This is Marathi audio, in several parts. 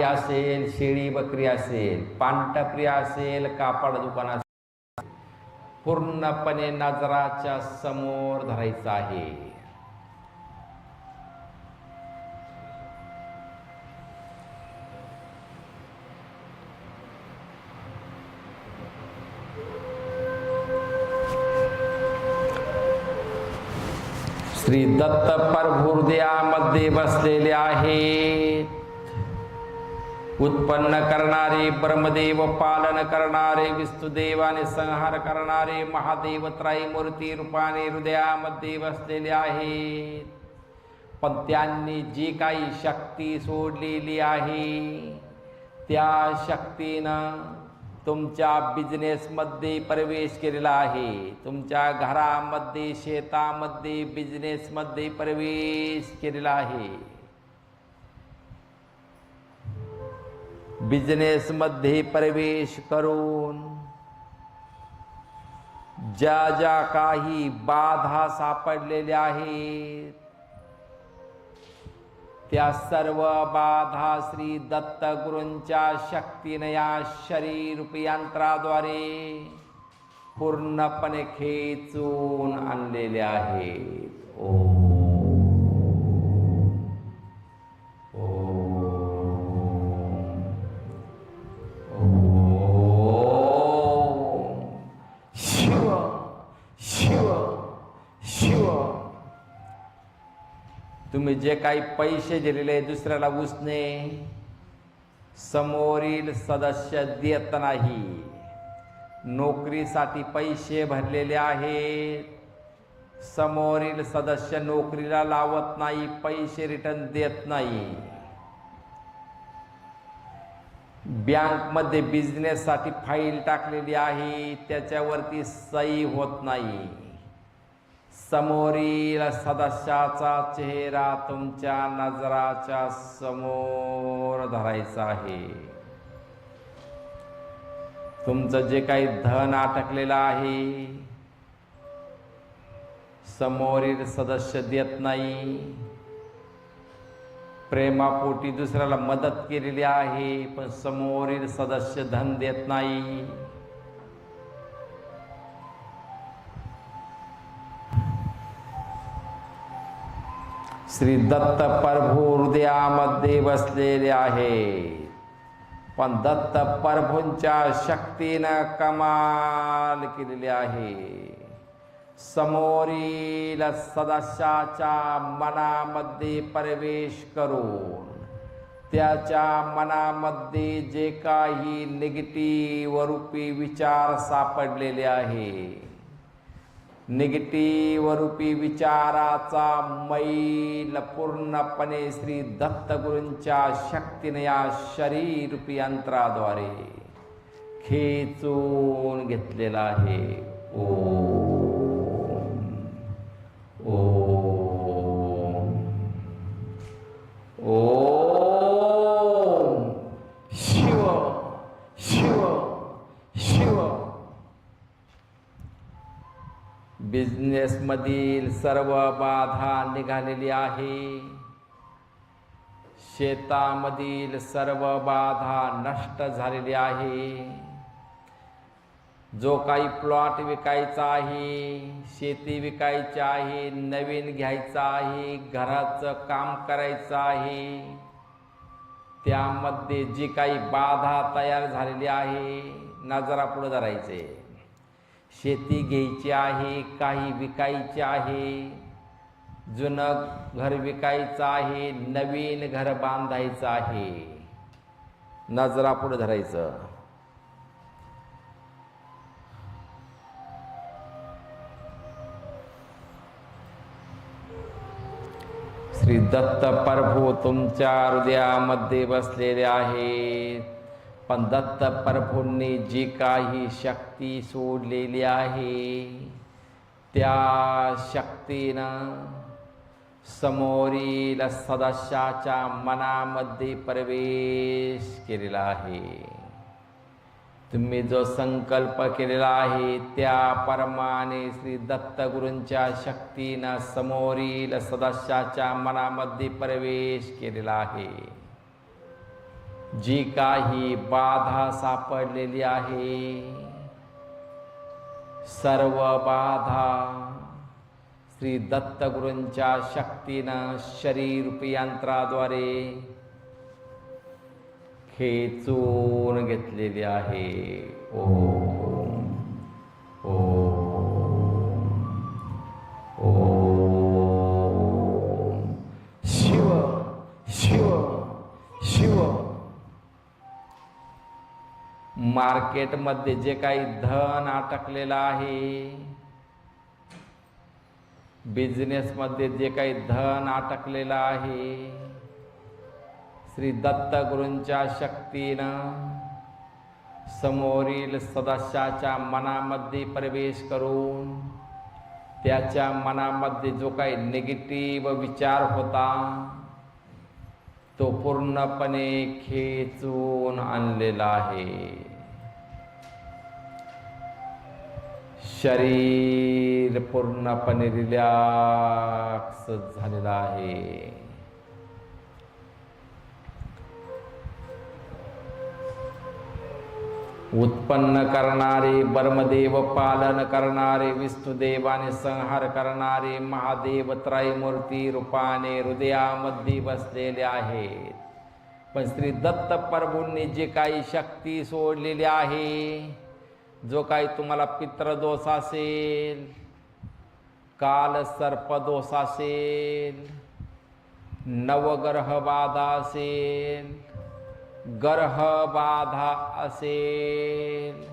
गाई असेल शेळी बकरी असेल पानटपरी असेल कापड दुकान असेल पूर्णपणे नजराच्या समोर धरायचं आहे. श्री दत्त परभुर्दयामध्ये बसलेले आहेत. उत्पन्न करणारे ब्रह्मदेव पालन करणारे विष्णुदेवाने संहार करणारे महादेव त्रायमूर्ती रूपाने हृदयामध्ये बसलेले आहेत. पण त्यांनी जी काही शक्ती सोडलेली आहे त्या शक्तीनं तुमच्या बिझनेसमध्ये प्रवेश केलेला आहे. तुमच्या घरामध्ये शेतामध्ये बिझनेसमध्ये प्रवेश केलेला आहे. बिझनेसमध्ये प्रवेश करून ज्या ज्या काही बाधा सापडलेल्या आहेत त्या सर्व बाधा श्री दत्तगुरूंच्या शक्तीने या शरीर यंत्राद्वारे पूर्णपणे खेचून आणलेल्या आहेत. ओ तुम्ही जे काही पैसे दिलेले दुसऱ्याला उसने समोरील सदस्य देत नाही. नोकरीसाठी पैसे भरलेले आहेत. समोरील सदस्य नोकरीला लावत नाही पैसे रिटर्न देत नाही. बँकमध्ये बिझनेससाठी फाईल टाकलेली आहे त्याच्यावरती सही होत नाही. समोरील सदस्याचा चेहरा तुमच्या नजराच्या समोर धरायचा आहे. तुमचं जे काही धन अटकलेलं आहे समोरील सदस्य देत नाही. प्रेमापोटी दुसऱ्याला मदत केलेली आहे पण समोरील सदस्य धन देत नाही. श्री दत्त प्रभू हृदयामध्ये बसलेले आहे. पण दत्त प्रभूंच्या शक्तीनं कमाल केलेली आहे. समोरील सदस्याच्या मनामध्ये प्रवेश करून त्याच्या मनामध्ये जे काही निगेटिव्ह रूपी विचार सापडलेले आहे निगेटिव्ह रूपी विचाराचा मैल पूर्णपणे श्री दत्तगुरूंच्या शक्तीने या शरीरूपी यंत्राद्वारे खेचून घेतलेला आहे. ओ ओ ओ शिव शिव शिव बिझनेसमधील सर्व बाधा निघालेली आहे. शेतामधील सर्व बाधा नष्ट झालेली आहे. जो काही प्लॉट विकायचा आहे शेती विकायची आहे नवीन घ्यायचं आहे घराचं काम करायचं आहे त्यामध्ये जी काही बाधा तयार झालेली आहे नजरापुढं धरायचे शेती घ्यायची आहे काही विकायची आहे. जुनं घर विकायचं आहे नवीन घर बांधायचं आहे. नजरा पुढे धरायचं. श्री दत्त प्रभू तुमच्या हृदयामध्ये बसलेले आहेत. पण दत्त प्रभूंनी जी काही शक्ती सोडलेली आहे त्या शक्तीनं समोरील सदस्याच्या मनामध्ये प्रवेश केलेला आहे. तुम्ही जो संकल्प केलेला आहे त्याप्रमाणे श्री दत्तगुरूंच्या शक्तीनं समोरील सदस्याच्या मनामध्ये प्रवेश केलेला आहे. जी काही बाधा सापडलेली आहे सर्व बाधा श्री दत्तगुरूंच्या शक्तीनं शरीर यंत्राद्वारे खेचून घेतलेली आहे. ओम ओम. मार्केटमध्ये जे काही धन अटकलेलं आहे बिझनेसमध्ये जे काही धन अटकलेलं आहे श्री दत्तगुरूंच्या शक्तीनं समोरील सदस्याच्या मनामध्ये प्रवेश करून त्याच्या मनामध्ये जो काही निगेटिव्ह विचार होता तो पूर्णपणे खेचून आणलेला आहे. शरीर पूर्णपणे रिलॅक्स झालेलं आहे. उत्पन्न करणारे ब्रह्मदेव पालन करणारे विष्णुदेवाने संहार करणारे महादेव त्रयमूर्ती रूपाने हृदयामध्ये बसलेले आहेत. पण श्री दत्त प्रभूंनी जे काही शक्ती सोडलेली आहे जो काही तुम्हाला पितृदोष असेल काल सर्पदोष असेल नवग्रह बाधा असेल गर्ह बाधा असेल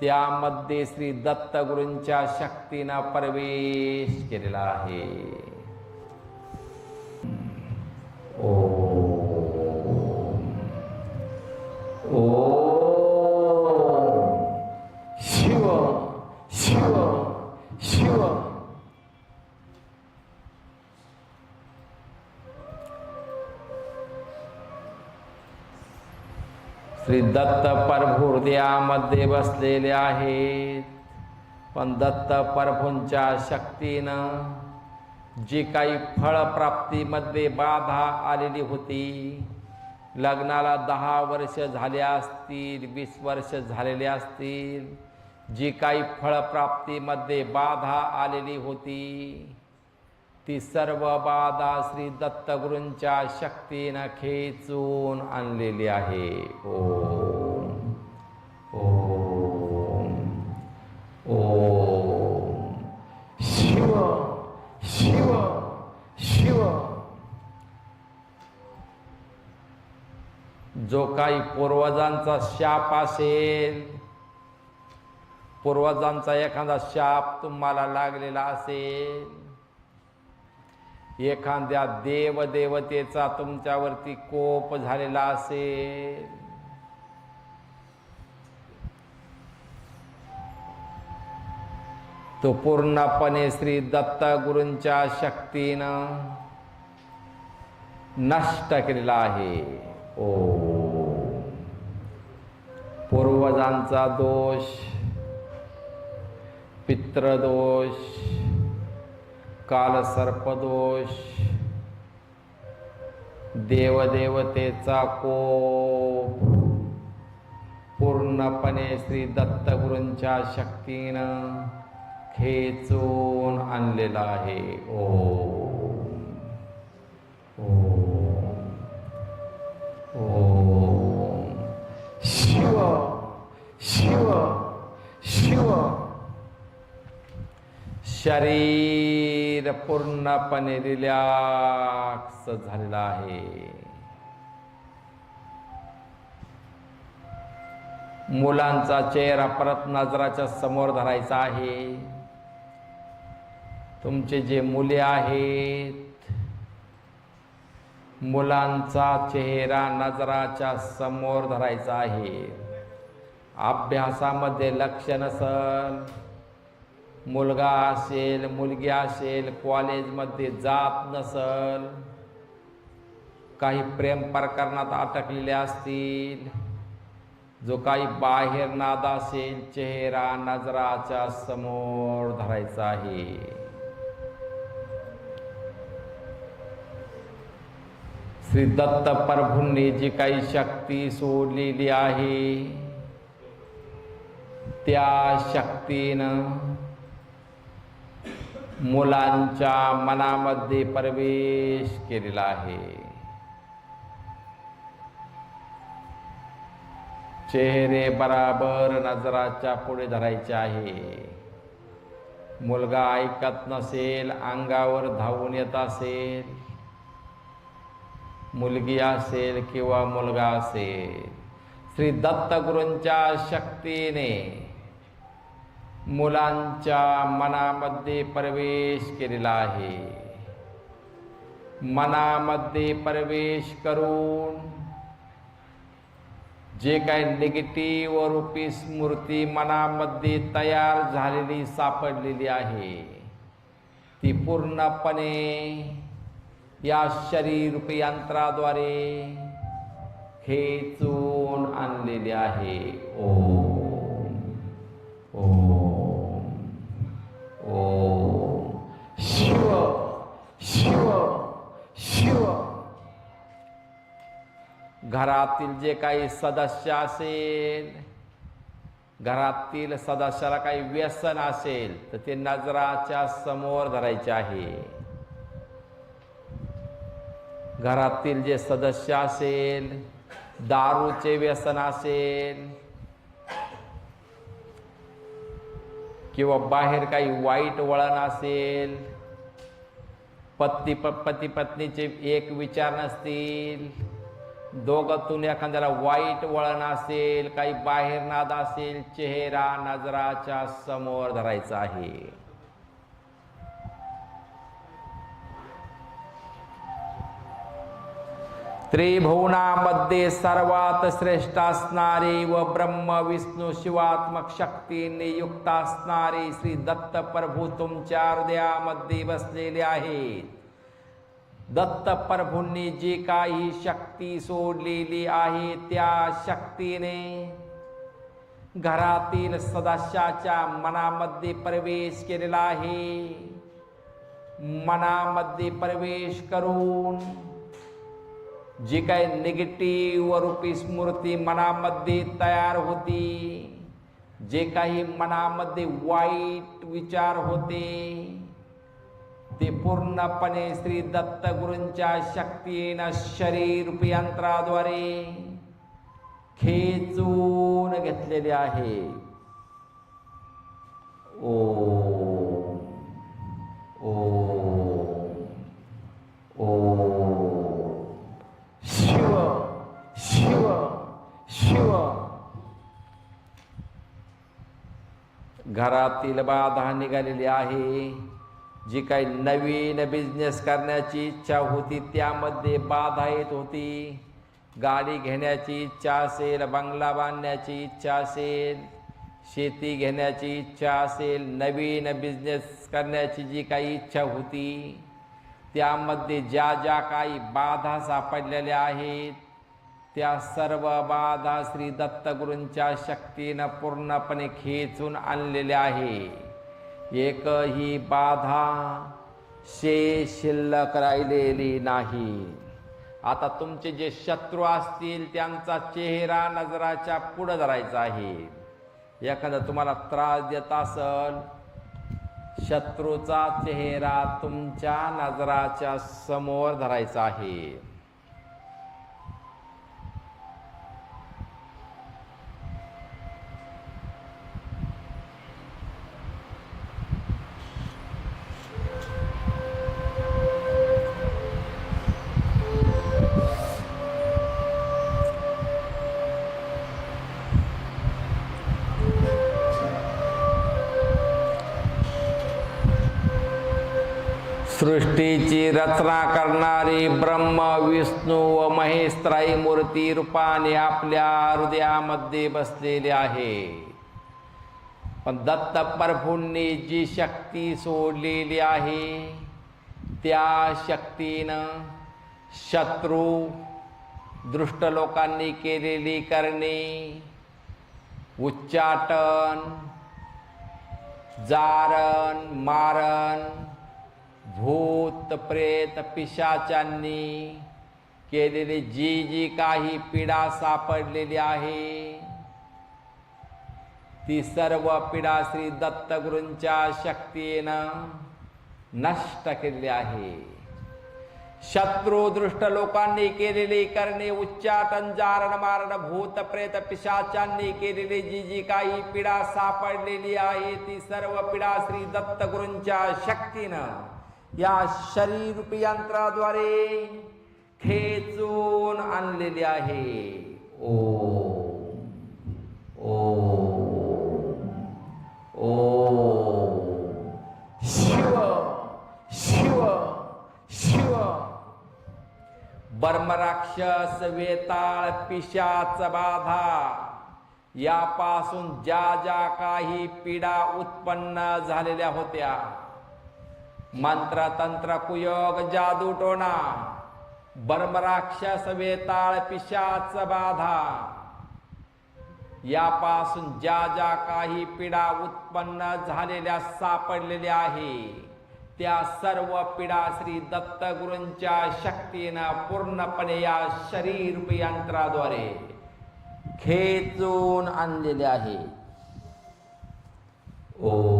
त्यामध्ये श्री दत्तगुरूंच्या शक्तीनं प्रवेश केलेला आहे. श्री दत्त प्रभू हृदयामध्ये बसलेले आहेत. पण दत्त प्रभूंच्या शक्तीनं जी काही फळप्राप्तीमध्ये बाधा आलेली होती लग्नाला दहा वर्ष झाले असतील वीस वर्ष झालेले असतील जी काही फळप्राप्तीमध्ये बाधा आलेली होती ती सर्व बाधा श्री दत्तगुरूंच्या शक्तीनं खेचून आणलेली आहे. ओम. ओम. ओम शिव शिव शिव. जो काही पूर्वजांचा शाप असेल पूर्वजांचा एखादा शाप तुम्हाला लागलेला असेल एखाद्या देवदेवतेचा तुमच्यावरती कोप झालेला असेल. तो पूर्णपणे श्री दत्तगुरूंच्या शक्तीनं नष्ट केलेला आहे. ओ पूर्वजांचा दोष पितृदोष कालसर्पदोष देवदेवतेचा कोप पूर्णपणे श्री दत्तगुरूंच्या शक्तीनं खेचून आणलेला आहे. ओ शिव. शिव. शिव. शरीर पूर्णपणे रिलॅक्स झालेलं आहे. मुलांचा चेहरा परत नजराच्या समोर धरायचा आहे. तुमचे जे मुले आहेत मुलांचा चेहरा नजराच्या समोर धरायचा आहे. अभ्यासामध्ये लक्ष नसल. मुलगा असेल मुलगी असेल कॉलेजमध्ये जात नसल काही प्रेम प्रकरणात अटकलेले असतील जो काही बाहेर नाद असेल चेहरा नजराच्या समोर धरायचा आहे. श्री दत्त प्रभूंनी जी काही शक्ती सोडलेली आहे त्या शक्तीनं मुलांच्या मनामध्ये प्रवेश केलेला आहे. चेहरे बराबर नजराच्या पुढे धरायचे आहे. मुलगा ऐकत नसेल अंगावर धावून येत असेल मुलगी असेल किंवा मुलगा असेल श्री दत्तगुरूंच्या शक्तीने मुलांच्या मनामध्ये प्रवेश केलेला आहे. मनामध्ये प्रवेश करून जे काही निगेटिव्ह रूपी स्मृती मनामध्ये तयार झालेली सापडलेली आहे ती पूर्णपणे या शरीरूपी यंत्राद्वारे खेचून आणलेली आहे. ओम. ओम. ओम शिव शिव शिव. घरातील जे काही सदस्य असेल घरातील सदस्याला काही व्यसन असेल तर ते नजराच्या समोर धरायचे आहे. घरातील जे सदस्य असेल दारूचे व्यसन असेल किंवा बाहेर काही वाईट वळण असेल पत्ती प पती पत्नीचे एक विचार नसतील दोघातून एखाद्याला वाईट वळण असेल काही बाहेर नाद असेल चेहरा नजराच्या समोर धरायचा आहे. त्रिभुवनामध्ये सर्वात श्रेष्ठ असणारे व ब्रह्म विष्णू शिवात्मक शक्तीने युक्त असणारे श्री दत्त प्रभू तुमच्या हृदयामध्ये बसलेले आहेत. दत्त प्रभूंनी जी काही शक्ती सोडलेली आहे त्या शक्तीने घरातील सदस्याच्या मनामध्ये प्रवेश केलेला आहे. मनामध्ये प्रवेश करून जी काही निगेटिव्ह रूपी स्मृती मनामध्ये तयार होती जे काही मनामध्ये वाईट विचार होते ते पूर्णपणे श्री दत्तगुरूंच्या शक्तीनं शरीर यंत्राद्वारे खेचून घेतलेले आहे. ओ. घरातील बाधा निघालेली आहे. जी काही नवीन बिझनेस करण्याची इच्छा होती त्यामध्ये बाधा येत होती. गाडी घेण्याची इच्छा असेल बंगला बांधण्याची इच्छा असेल शेती घेण्याची इच्छा असेल नवीन बिझनेस करण्याची जी काही इच्छा होती त्यामध्ये ज्या ज्या काही बाधा सापडलेल्या आहेत त्या सर्व बाधा श्री दत्तगुरूंच्या शक्तीनं पूर्णपणे खेचून आणलेल्या आहे. एकही बाधा शे शिल्लक राहिलेली नाही. आता तुमचे जे शत्रू असतील त्यांचा चेहरा नजराच्या पुढं धरायचा आहे. एखादा तुम्हाला त्रास देत असल शत्रूचा चेहरा तुमच्या नजराच्या समोर धरायचा आहे. सृष्टीची रचना करणारी ब्रह्म विष्णू व महेश त्राई मूर्ती रूपाने आपल्या हृदयामध्ये बसलेले आहे. पण दत्त प्रभूंनी जी शक्ती सोडलेली आहे त्या शक्तीनं शत्रू दृष्ट लोकांनी केलेली करणे उच्चाटन जारण मारण भूत प्रेत पिशाचांनी केलेली जी जी काही पीडा सापडलेली आहे ती सर्व पीडा श्री दत्तगुरूंच्या शक्तीनं नष्ट केलेली आहे. शत्रुदृष्ट लोकांनी केलेली करणे उच्चाटन जारण मारण भूत प्रेत पिशाचांनी केलेली जी जी काही पीडा सापडलेली आहे ती सर्व पीडा श्री दत्तगुरूंच्या शक्तीनं या शरीर यंत्राद्वारे खेचून आणलेली आहे. ओ ओ ओ शिव शिव शिव. बर्मराक्षस वेताळ पिशाच बाधा. यापासून ज्या ज्या काही पीडा उत्पन्न झालेल्या होत्या मंत्र तंत्र कुयोग जादू टोना बर्मराक्षस वेताळ पिशाच बाधा. यापासून ज्या ज्या काही पिढा उत्पन्न झालेल्या सापडलेल्या आहे त्या सर्व पिढा श्री दत्तगुरूंच्या शक्तीनं पूर्णपणे या शरीर यंत्राद्वारे खेचून आणलेले आहे. ओ ओ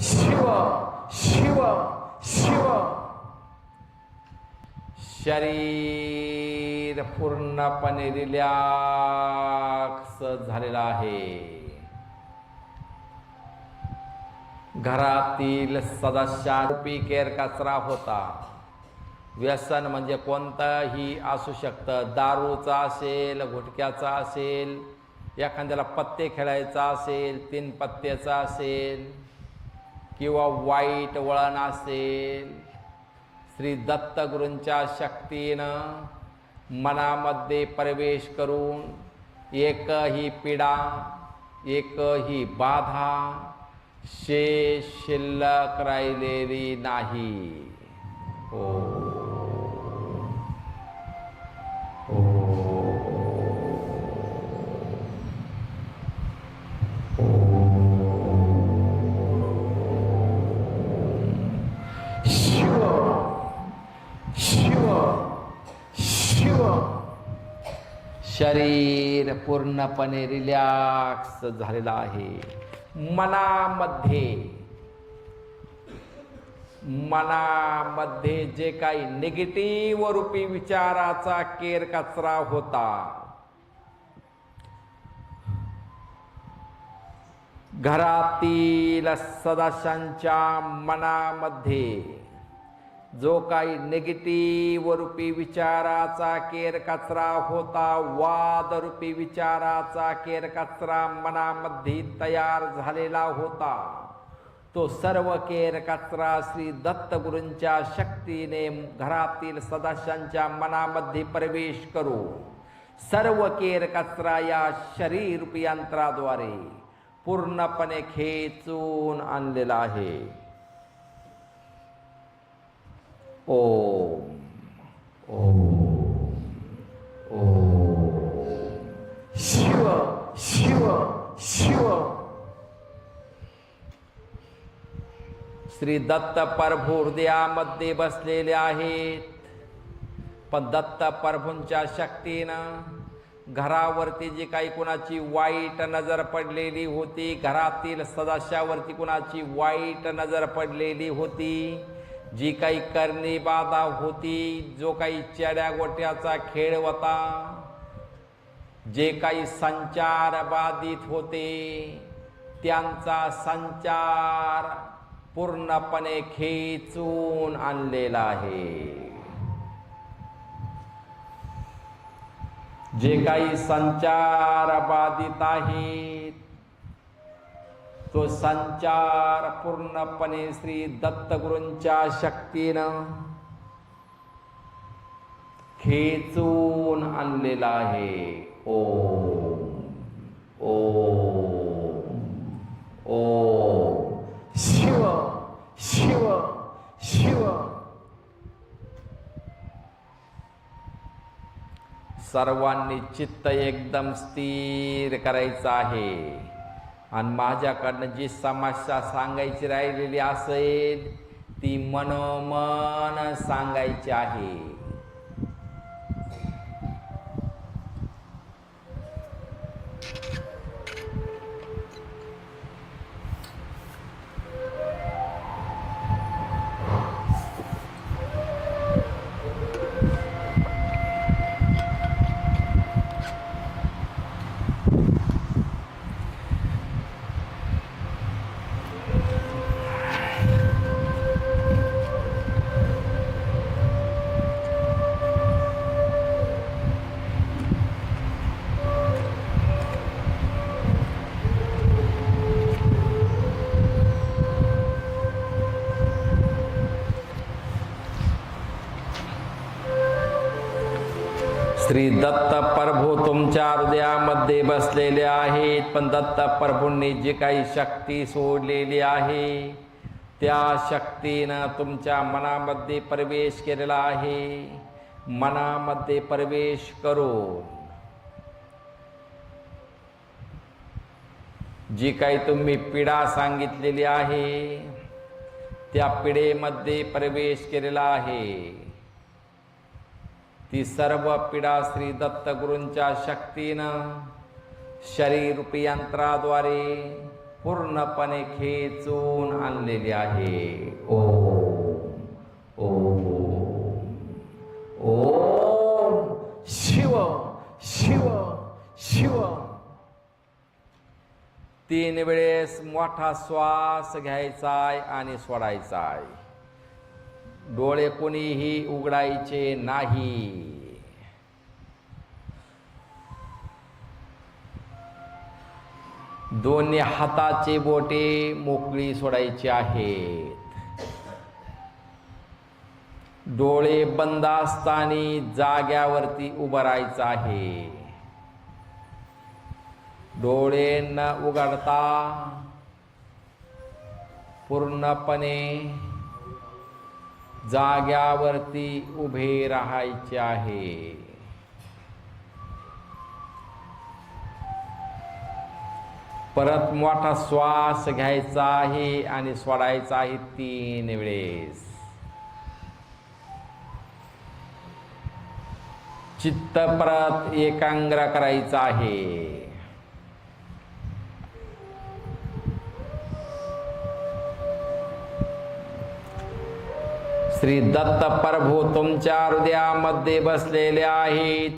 शिव शिव शिव शरीर पूर्णपणे रिलॅक्स झालेलं आहे. घरातील सदस्यांपी केर कचरा होता. व्यसन म्हणजे कोणतंही असू शकतं. दारूचा असेल गुटख्याचा असेल एखाद्याला पत्ते खेळायचा असेल तीन पत्त्याचा असेल किंवा वाईट वळण असेल श्री दत्तगुरूंच्या शक्तीनं मनामध्ये प्रवेश करून एकही पीडा एकही बाधा शेष शिल्लक राहिलेली नाही. हो. पूर्णपणे रिलॅक्स झालेला आहे. मनामध्ये मनामध्ये जे काही निगेटिव्ह रूपी विचाराचा केर कचरा होता घरातील सदस्यांच्या मनामध्ये जो काही निगेटिव्ह रूपी विचाराचा केर कचरा होता वाद रूपी विचाराचा केर कचरा मनामध्ये तयार झालेला होता. तो सर्व केर कचरा श्री दत्तगुरूंच्या शक्तीने घरातील सदस्यांच्या मनामध्ये प्रवेश करू. सर्व केर कचरा या शरीर यंत्राद्वारे पूर्णपणे खेचून आणलेला आहे. ओम. ओम ओम शिव शिव शिव श्री दत्त प्रभू हृदयामध्ये बसलेले आहेत. पण दत्त प्रभूंच्या शक्तीनं घरावरती जी काही कुणाची वाईट नजर पडलेली होती घरातील सदस्यावरती कुणाची वाईट नजर पडलेली होती जी काही करणी बाधा होती जो काही चेड्या गोट्याचा खेळ होता जे काही संचार बाधित होते त्यांचा संचार पूर्णपणे खेचून आणलेला आहे. जे काही संचार बाधित आहे तो संचार पूर्णपणे श्री दत्तगुरूंच्या शक्तीनं खेचून आणलेला आहे. ओम. ओम. ओम. शिव शिव शिव. सर्वांनी चित्त एकदम स्थिर करायचं आहे. आणि माझ्याकडनं जी समस्या सांगायची राहिलेली असेल ती मनोमन सांगायची आहे. श्री दत्त प्रभू तुमच्या हृदयामध्ये बसलेले आहेत. पण दत्त प्रभूंनी जी काही शक्ती सोडलेली आहे त्या शक्तीनं तुमच्या मनामध्ये प्रवेश केलेला आहे. मनामध्ये प्रवेश करून जी काही तुम्ही पीडा सांगितलेली आहे त्या पिढेमध्ये प्रवेश केलेला आहे. ती सर्व पीडा श्री दत्तगुरूंच्या शक्तीनं शरीरूपी यंत्राद्वारे पूर्णपणे खेचून आणलेली आहे. ओ ओ ओम. शिव शिव शिव तीन वेळेस मोठा श्वास घ्यायचा आहे आणि सोडायचा आहे डोळे कोणीही उघडायचे नाही. दोन्ही हाताचे बोटे मोकळी सोडायची आहेत. डोळे बंद असताना जाग्यावरती उभं राहायचं आहे. डोळे न उघडता पूर्णपणे जाग्यावरती उभे राहायचे आहे. परत मोठा श्वास घ्यायचा आहे आणि सोडायचा आहे तीन वेळेस. चित्त परत एकांग्र करायचं आहे. श्री दत्त प्रभू तुमच्या हृदयामध्ये बसलेले आहेत.